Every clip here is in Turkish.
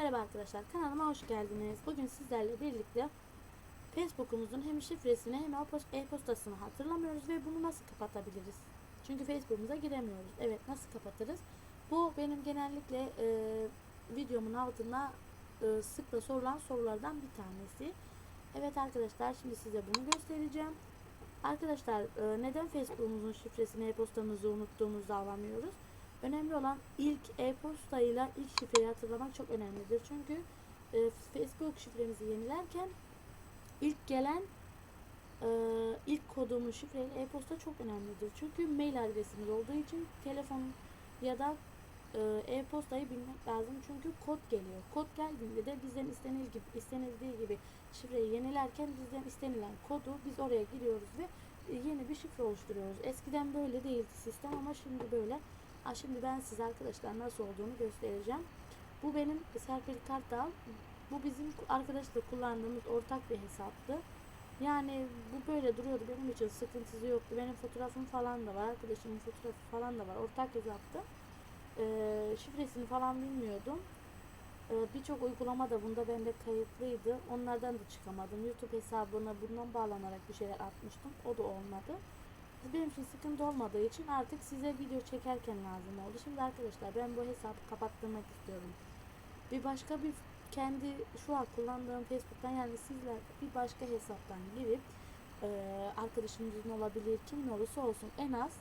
Merhaba arkadaşlar kanalıma hoş geldiniz. Bugün sizlerle birlikte Facebook'umuzun hem şifresini hem e-post- e-postasını hatırlamıyoruz ve bunu nasıl kapatabiliriz? Çünkü Facebook'umuza giremiyoruz. Evet nasıl kapatırız? Bu benim genellikle e, videomun altına e, sıkla sorulan sorulardan bir tanesi. Evet arkadaşlar şimdi size bunu göstereceğim. Arkadaşlar e, neden Facebook'umuzun şifresini e-postamızı unuttuğumuzda alamıyoruz? Önemli olan ilk e-postayla ilk şifreyi hatırlamak çok önemlidir. Çünkü e, Facebook şifremizi yenilerken ilk gelen e, ilk kodumuz şifreyle e-posta çok önemlidir. Çünkü mail adresimiz olduğu için telefon ya da e, e-postayı bilmek lazım. Çünkü kod geliyor. Kod geldiğinde de bizden istenil gibi, istenildiği gibi şifreyi yenilerken bizden istenilen kodu biz oraya giriyoruz ve yeni bir şifre oluşturuyoruz. Eskiden böyle değildi sistem ama şimdi böyle. Ha, şimdi ben size arkadaşlar nasıl olduğunu göstereceğim. Bu benim Serpil Kartal. Bu bizim arkadaşla kullandığımız ortak bir hesaptı. Yani bu böyle duruyordu. Benim için sıkıntısı yoktu. Benim fotoğrafım falan da var. Arkadaşımın fotoğrafı falan da var. Ortak hesaptı. Ee, şifresini falan bilmiyordum. Ee, Birçok uygulama da bunda bende kayıtlıydı. Onlardan da çıkamadım. YouTube hesabına bundan bağlanarak bir şeyler atmıştım. O da olmadı. Benim için sıkıntı olmadığı için artık size video çekerken lazım oldu. Şimdi arkadaşlar ben bu hesabı kapattırmak istiyorum. Bir başka bir kendi şu an kullandığım Facebook'tan yani sizler bir başka hesaptan girip e, arkadaşınızın olabilir kim olursa olsun en az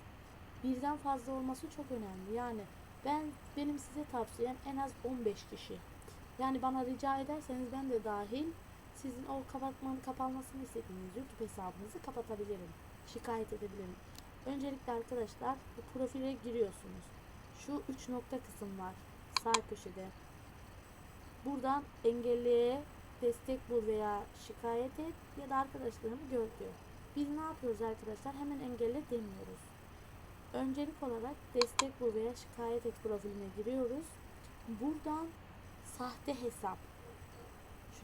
birden fazla olması çok önemli. Yani ben benim size tavsiyem en az 15 kişi. Yani bana rica ederseniz ben de dahil sizin o kapatmanın kapanmasını istediğiniz YouTube hesabınızı kapatabilirim. Şikayet edebilirim. Öncelikle arkadaşlar bu profile giriyorsunuz. Şu 3 nokta kısım var. Sağ köşede. Buradan engelleye destek bul veya şikayet et ya da arkadaşlarını gör diyor. Biz ne yapıyoruz arkadaşlar? Hemen engelle demiyoruz. Öncelik olarak destek bul veya şikayet et profiline giriyoruz. Buradan sahte hesap.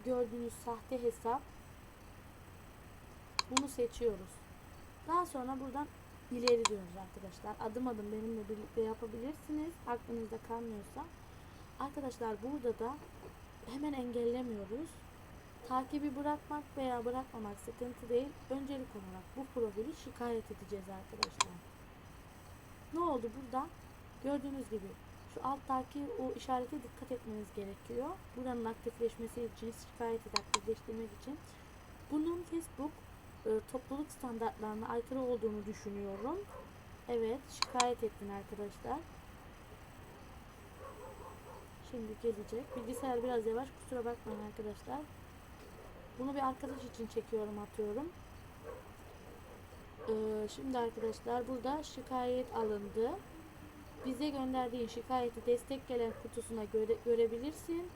Gördüğünüz sahte hesap. Bunu seçiyoruz. Daha sonra buradan ileri diyoruz arkadaşlar. Adım adım benimle birlikte yapabilirsiniz. Aklınızda kalmıyorsa. Arkadaşlar burada da hemen engellemiyoruz. Takibi bırakmak veya bırakmamak sıkıntı değil. Öncelik olarak bu profili şikayet edeceğiz arkadaşlar. Ne oldu burada? Gördüğünüz gibi şu alttaki o işarete dikkat etmeniz gerekiyor. Buranın aktifleşmesi için, şikayeti aktifleştirmek için. Bunun Facebook e, topluluk standartlarına aykırı olduğunu düşünüyorum. Evet, şikayet ettin arkadaşlar. Şimdi gelecek. Bilgisayar biraz yavaş. Kusura bakmayın arkadaşlar. Bunu bir arkadaş için çekiyorum, atıyorum. Ee, şimdi arkadaşlar burada şikayet alındı. Bize gönderdiğin şikayeti destek gelen kutusuna göre, görebilirsin.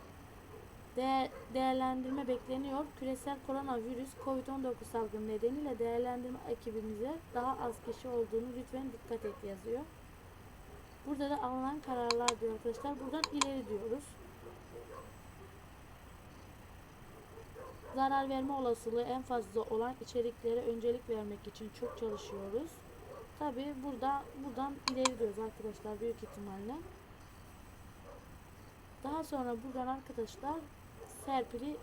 Değer, değerlendirme bekleniyor. Küresel koronavirüs COVID-19 salgını nedeniyle değerlendirme ekibimize daha az kişi olduğunu lütfen dikkat et yazıyor. Burada da alınan kararlar diyor arkadaşlar. Buradan ileri diyoruz. Zarar verme olasılığı en fazla olan içeriklere öncelik vermek için çok çalışıyoruz. Tabi burada buradan ileri diyoruz arkadaşlar büyük ihtimalle. Daha sonra buradan arkadaşlar Serpil'i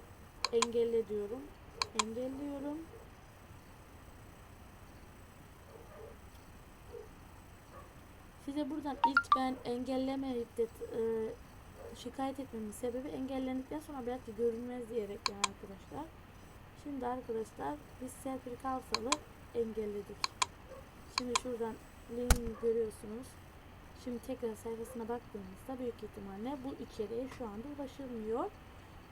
engelle diyorum. Engelliyorum. Size buradan ilk ben engellemeyip de e, şikayet etmemin sebebi engellendikten sonra belki görünmez diyerek yani arkadaşlar. Şimdi arkadaşlar biz Serpil Kalsal'ı engelledik. Şimdi şuradan link görüyorsunuz. Şimdi tekrar sayfasına baktığımızda büyük ihtimalle bu içeriğe şu anda ulaşılmıyor.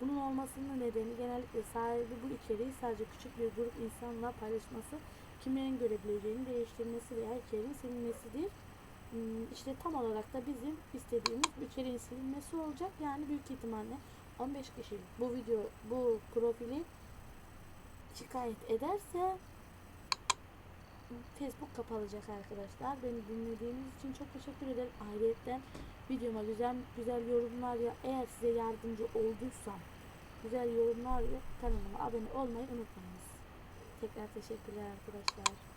Bunun olmasının nedeni genellikle sahibi bu içeriği sadece küçük bir grup insanla paylaşması, kimlerin görebileceğini değiştirmesi veya içeriğin silinmesidir. Hmm, İşte tam olarak da bizim istediğimiz içeriğin silinmesi olacak. Yani büyük ihtimalle 15 kişi bu video, bu profili şikayet ederse Facebook kapalacak arkadaşlar. Beni dinlediğiniz için çok teşekkür ederim. Ayrıca videoma güzel güzel yorumlar ya eğer size yardımcı olduysam güzel yorumlar ya kanalıma abone olmayı unutmayınız. Tekrar teşekkürler arkadaşlar.